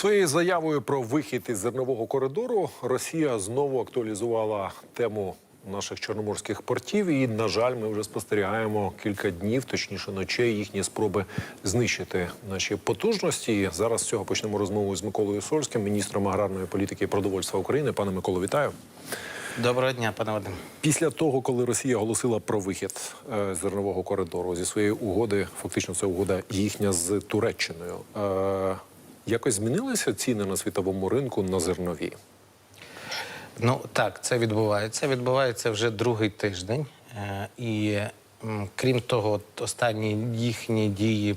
Своєю заявою про вихід із зернового коридору Росія знову актуалізувала тему наших чорноморських портів. І, на жаль, ми вже спостерігаємо кілька днів, точніше ночей, їхні спроби знищити наші потужності. Зараз з цього почнемо розмову з Миколою Сольським, міністром аграрної політики і продовольства України. Пане Миколо, вітаю. Доброго дня, пане Вадим. Після того, коли Росія оголосила про вихід е, зернового коридору зі своєї угоди, фактично це угода їхня з Туреччиною. Е, якось змінилися ціни на світовому ринку на зернові? Ну так, це відбувається. Відбувається вже другий тиждень. Е, І крім того, останні їхні дії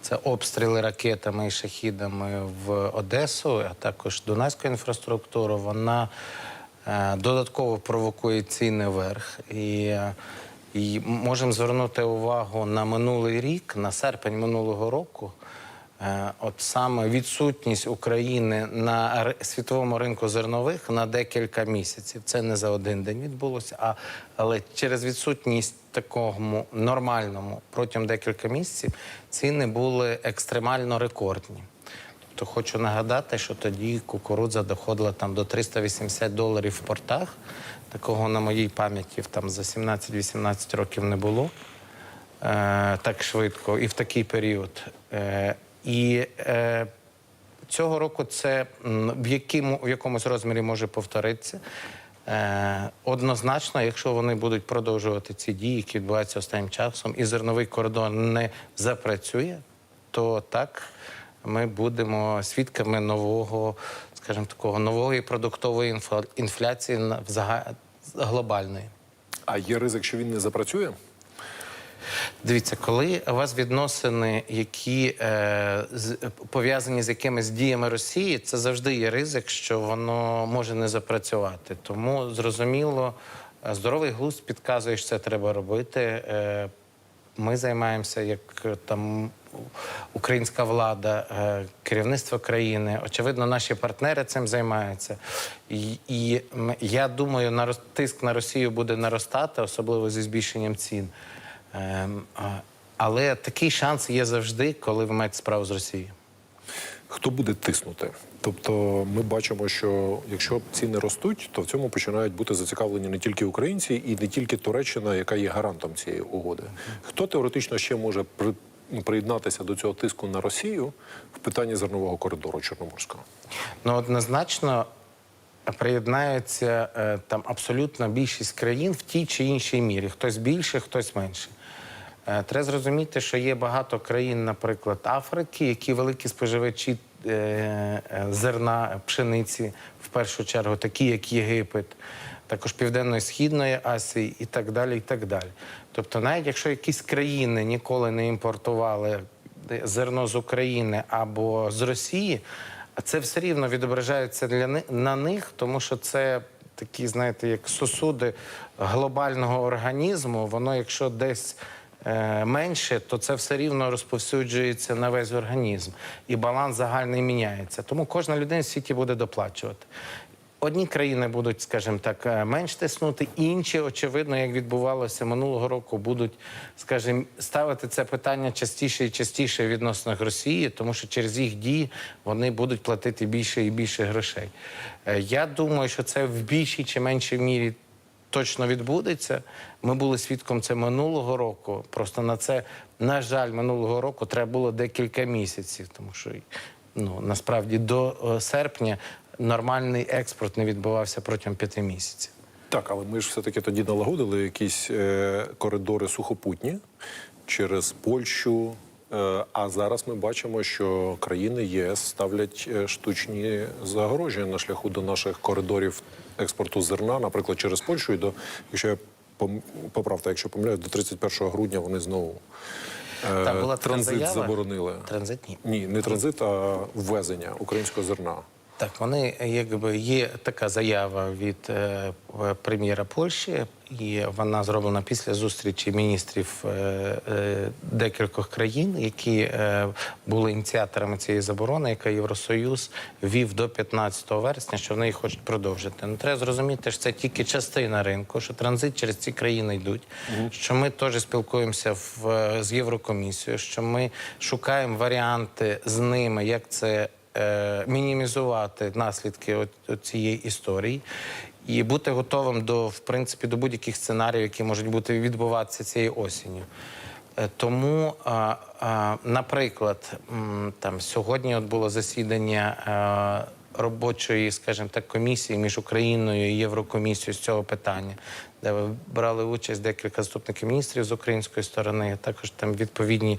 це обстріли ракетами і шахідами в Одесу, а також Дунайську інфраструктуру. Вона е, додатково провокує ціни вверх. І, і можемо звернути увагу на минулий рік, на серпень минулого року. Е, От саме відсутність України на світовому ринку зернових на декілька місяців. Це не за один день відбулося, а але через відсутність такому нормальному протягом декілька місяців ціни були екстремально рекордні. Тобто хочу нагадати, що тоді кукурудза доходила там до 380 доларів в портах. Такого на моїй пам'яті там за 17-18 років не було е, так швидко і в такий період. Е, і е, цього року це в, якому, в якомусь розмірі може повторитися. Е, однозначно, якщо вони будуть продовжувати ці дії, які відбуваються останнім часом, і зерновий кордон не запрацює, то так ми будемо свідками нового, скажімо такого, нової продуктової інфляції глобальної. А є ризик, що він не запрацює? Дивіться, коли у вас відносини, які е, пов'язані з якимись діями Росії, це завжди є ризик, що воно може не запрацювати. Тому зрозуміло, здоровий глузд підказує, що це треба робити. Е, ми займаємося як е, там українська влада, е, керівництво країни. Очевидно, наші партнери цим займаються. І, і я думаю, тиск на Росію буде наростати, особливо зі збільшенням цін. Ем, але такий шанс є завжди, коли ви маєте справу з Росією. Хто буде тиснути? Тобто, ми бачимо, що якщо ціни ростуть, то в цьому починають бути зацікавлені не тільки українці і не тільки Туреччина, яка є гарантом цієї угоди. Хто теоретично ще може при, приєднатися до цього тиску на Росію в питанні зернового коридору Чорноморського? Ну однозначно приєднається е, там абсолютна більшість країн в тій чи іншій мірі. Хтось більше, хтось менше. Е, Треба зрозуміти, що є багато країн, наприклад, Африки, які великі споживачі е, е, зерна, пшениці, в першу чергу, такі як Єгипет, також Південної Східної Асії і так далі. і так далі. Тобто, навіть якщо якісь країни ніколи не імпортували зерно з України або з Росії, це все рівно відображається для на них, тому що це такі, знаєте, як сосуди глобального організму. Воно, якщо десь менше, то це все рівно розповсюджується на весь організм. І баланс загальний міняється. Тому кожна людина в світі буде доплачувати. Одні країни будуть, скажімо так, е, менш тиснути, інші, очевидно, як відбувалося минулого року, будуть, скажімо, ставити це питання частіше і частіше в відносинах Росії, тому що через їх дії вони будуть платити більше і більше грошей. Е, Я думаю, що це в більшій чи меншій мірі точно відбудеться. Ми були свідком це минулого року. Просто на це, на жаль, минулого року треба було декілька місяців, тому що ну насправді до е, серпня нормальний експорт не відбувався протягом п'яти місяців. Так, але ми ж все-таки тоді налагодили якісь е, коридори сухопутні через Польщу. Е, а зараз ми бачимо, що країни ЄС ставлять е, штучні загорожі на шляху до наших коридорів експорту зерна, наприклад, через Польщу. І до, якщо я поправте, якщо помиляюсь, до 31 грудня вони знову е, Там була транзит заборонили. Транзит ні. Ні, не транзит, а ввезення українського зерна. Так, вони якби є така заява від е, прем'єра Польщі, і вона зроблена після зустрічі міністрів е, е, декількох країн, які е, були ініціаторами цієї заборони, яка Євросоюз вів до 15 вересня, що вони її хочуть продовжити. Ну треба зрозуміти, що це тільки частина ринку, що транзит через ці країни йдуть. Що ми теж спілкуємося в, з Єврокомісією, що ми шукаємо варіанти з ними, як це мінімізувати наслідки цієї історії. І бути готовим до в принципі до будь-яких сценаріїв, які можуть бути відбуватися цією осінню. Е, Тому, наприклад, там сьогодні от було засідання е, робочої, скажімо так, комісії між Україною і Єврокомісією з цього питання, де ви брали участь декілька заступників міністрів з української сторони, також там відповідні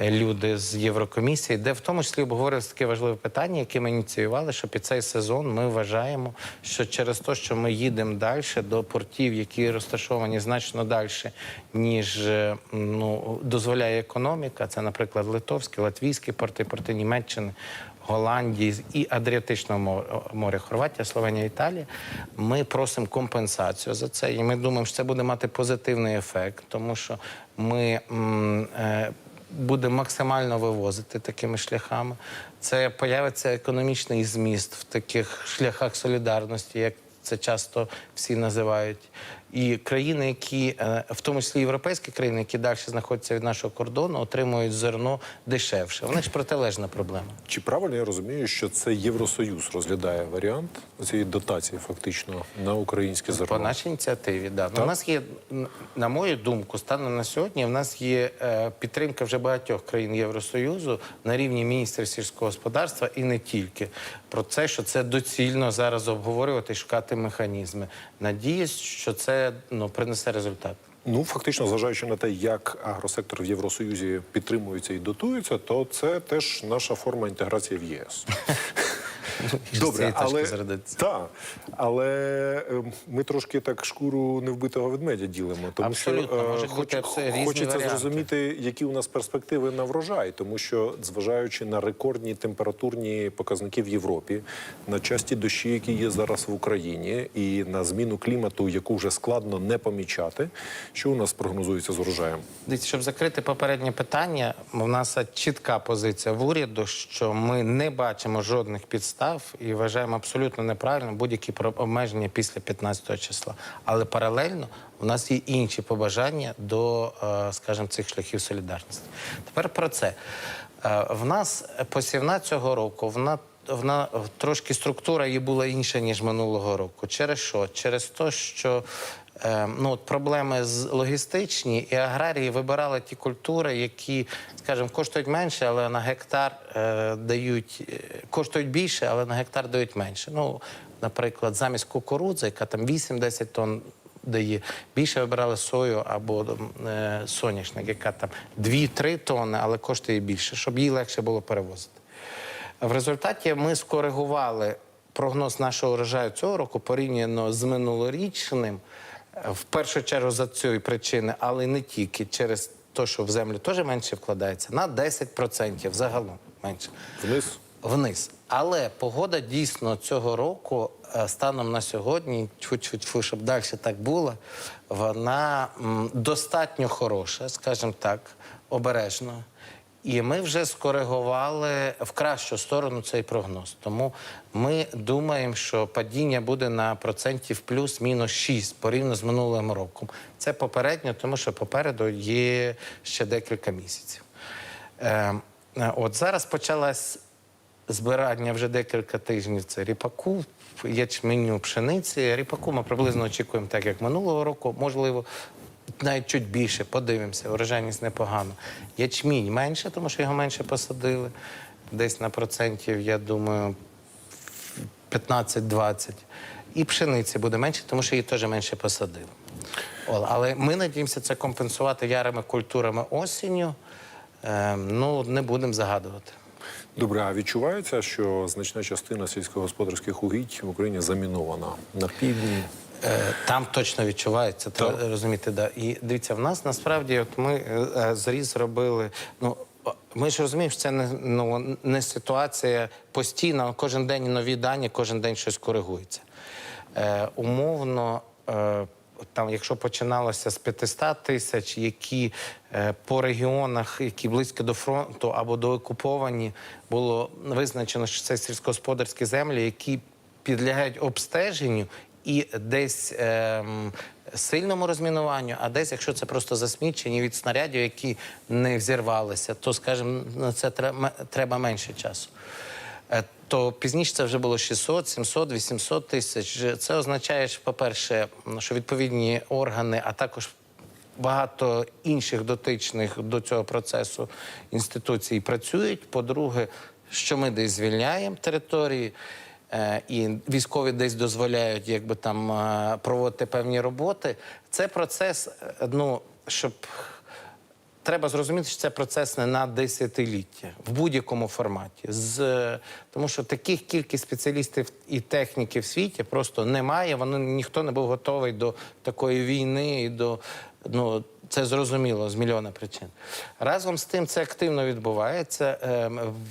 е, люди з Єврокомісії, де в тому числі обговорювалися таке важливе питання, яке ми ініціювали, що під цей сезон ми вважаємо, що через те, що ми їдемо далі до портів, які розташовані значно далі, ніж е, ну, дозволяє економіка, це, наприклад, литовські, латвійські порти, порти Німеччини. Голландії і Адріатичного моря, Хорватія, Словенія, Італія. Ми просимо компенсацію за це, і ми думаємо, що це буде мати позитивний ефект, тому що ми е, будемо максимально вивозити такими шляхами. Це появиться економічний зміст в таких шляхах солідарності, як це часто всі називають. І країни, які, е, в тому числі європейські країни, які далі знаходяться від нашого кордону, отримують зерно дешевше. У них ж протилежна проблема. Чи правильно я розумію, що це Євросоюз розглядає варіант цієї дотації фактично на українське По зерно? нашій ініціативі, да. Ну, у нас є, на мою думку, станом на сьогодні, в нас є е, підтримка вже багатьох країн Євросоюзу на рівні міністрів сільського господарства і не тільки. Про це, що це доцільно зараз обговорювати і шукати механізми. Надіюсь, що це ну, принесе результат. Ну фактично, зважаючи на те, як агросектор в Євросоюзі підтримується і дотується, то це теж наша форма інтеграції в ЄС. Точки зарядитися. Так, але е, ми трошки так шкуру невбитого ведмедя ділимо. Тому Абсолютно, що е, хоч- хочеться варіанти. зрозуміти, які у нас перспективи на врожай, тому що зважаючи на рекордні температурні показники в Європі, на часті дощі, які є зараз в Україні, і на зміну клімату, яку вже складно не помічати, що у нас прогнозується з урожаєм? Дивіться, щоб закрити попереднє питання, у нас чітка позиція в уряду, що ми не бачимо жодних підстав і вважаємо абсолютно неправильно будь-які обмеження після 15 числа. Але паралельно у нас є інші побажання до, е, скажімо, цих шляхів солідарності. Тепер про це. Е, В нас посівна цього року, вона вона трошки структура її була інша ніж минулого року. Через що? Через те, що е, ну, от проблеми з логістичні і аграрії вибирали ті культури, які, скажімо, коштують менше, але на гектар е, дають е, коштують більше, але на гектар дають менше. Ну, наприклад, замість кукурудзи, яка там 8-10 тонн дає, більше вибирали сою або е, соняшник, яка там 2-3 тонни, але коштує більше, щоб їй легше було перевозити. В результаті ми скоригували прогноз нашого урожаю цього року порівняно з минулорічним, е, в першу чергу за цієї причини, але не тільки через те, що в землю теж менше вкладається, на 10% загалом менше Вниз вниз. Але погода дійсно цього року, е, станом на сьогодні, тьфу-тьфу-тьфу, щоб далі так було, вона достатньо хороша, скажімо так, обережно. І ми вже скоригували в кращу сторону цей прогноз. Тому ми думаємо, що падіння буде на процентів плюс-мінус 6 порівняно з минулим роком. Це попередньо, тому що попереду є ще декілька місяців. Е, е, от зараз почалась збирання вже декілька тижнів. Це ріпаку, ячменю, пшениці. Ріпаку ми приблизно очікуємо так, як минулого року. Можливо, навіть чуть більше. Подивимося, урожайність непогана. Ячмінь менше, тому що його менше посадили. Десь на процентів, я думаю, 15-20. І пшениці буде менше, тому що її теж менше посадили. Але ми надіємося це компенсувати ярими культурами осінню. Е, ну, не будемо загадувати. Добре, а відчувається, що значна частина сільськогосподарських угідь в Україні замінована на півдні. Е, Там точно відчувається, треба розуміти. Да. І дивіться, в нас насправді, от ми е, е, зріз зробили. Ну, Ми ж розуміємо, що це не, ну, не ситуація постійна, кожен день нові дані, кожен день щось коригується. Е, умовно, е, там, якщо починалося з 500 тисяч, які е, по регіонах, які близько до фронту або до окуповані, було визначено, що це сільськогосподарські землі, які підлягають обстеженню і десь ем, сильному розмінуванню, а десь, якщо це просто засмічені від снарядів, які не взірвалися, то, скажімо, на це треба, менше часу. Е, То пізніше це вже було 600, 700, 800 тисяч. Це означає, по-перше, що відповідні органи, а також багато інших дотичних до цього процесу інституцій працюють. По-друге, що ми десь звільняємо території. Е, І військові десь дозволяють якби там е, проводити певні роботи. Це процес, е, ну щоб Треба зрозуміти, що це процес не на десятиліття в будь-якому форматі. З, е, тому що таких кількість спеціалістів і техніки в світі просто немає. Воно ніхто не був готовий до такої війни і до ну. Це зрозуміло з мільйона причин. Разом з тим, це активно відбувається.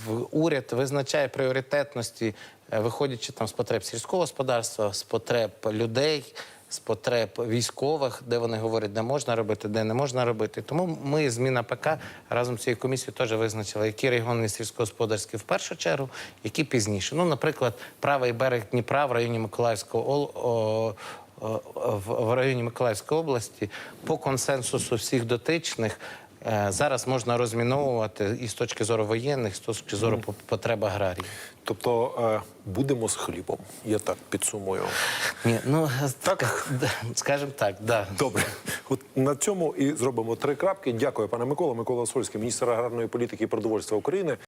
В- Уряд визначає пріоритетності, е, виходячи там з потреб сільського господарства, з потреб людей, з потреб військових, де вони говорять, де можна робити, де не можна робити. Тому ми зміна ПК разом з цією комісією теж визначили, які регіони сільськогосподарські в першу чергу, які пізніше. Ну, наприклад, правий берег Дніпра в районі Миколаївського ол- о, в районі Миколаївської області по консенсусу всіх дотичних. Е, Зараз можна розміновувати і з точки зору воєнних, і з точки зору по- потреб аграрії. Тобто е, будемо з хлібом. Я так підсумую. Ні, ну так, скажімо так, да. Добре, от на цьому і зробимо три крапки. Дякую, пане Микола. Микола Сольський, міністр аграрної політики і продовольства України.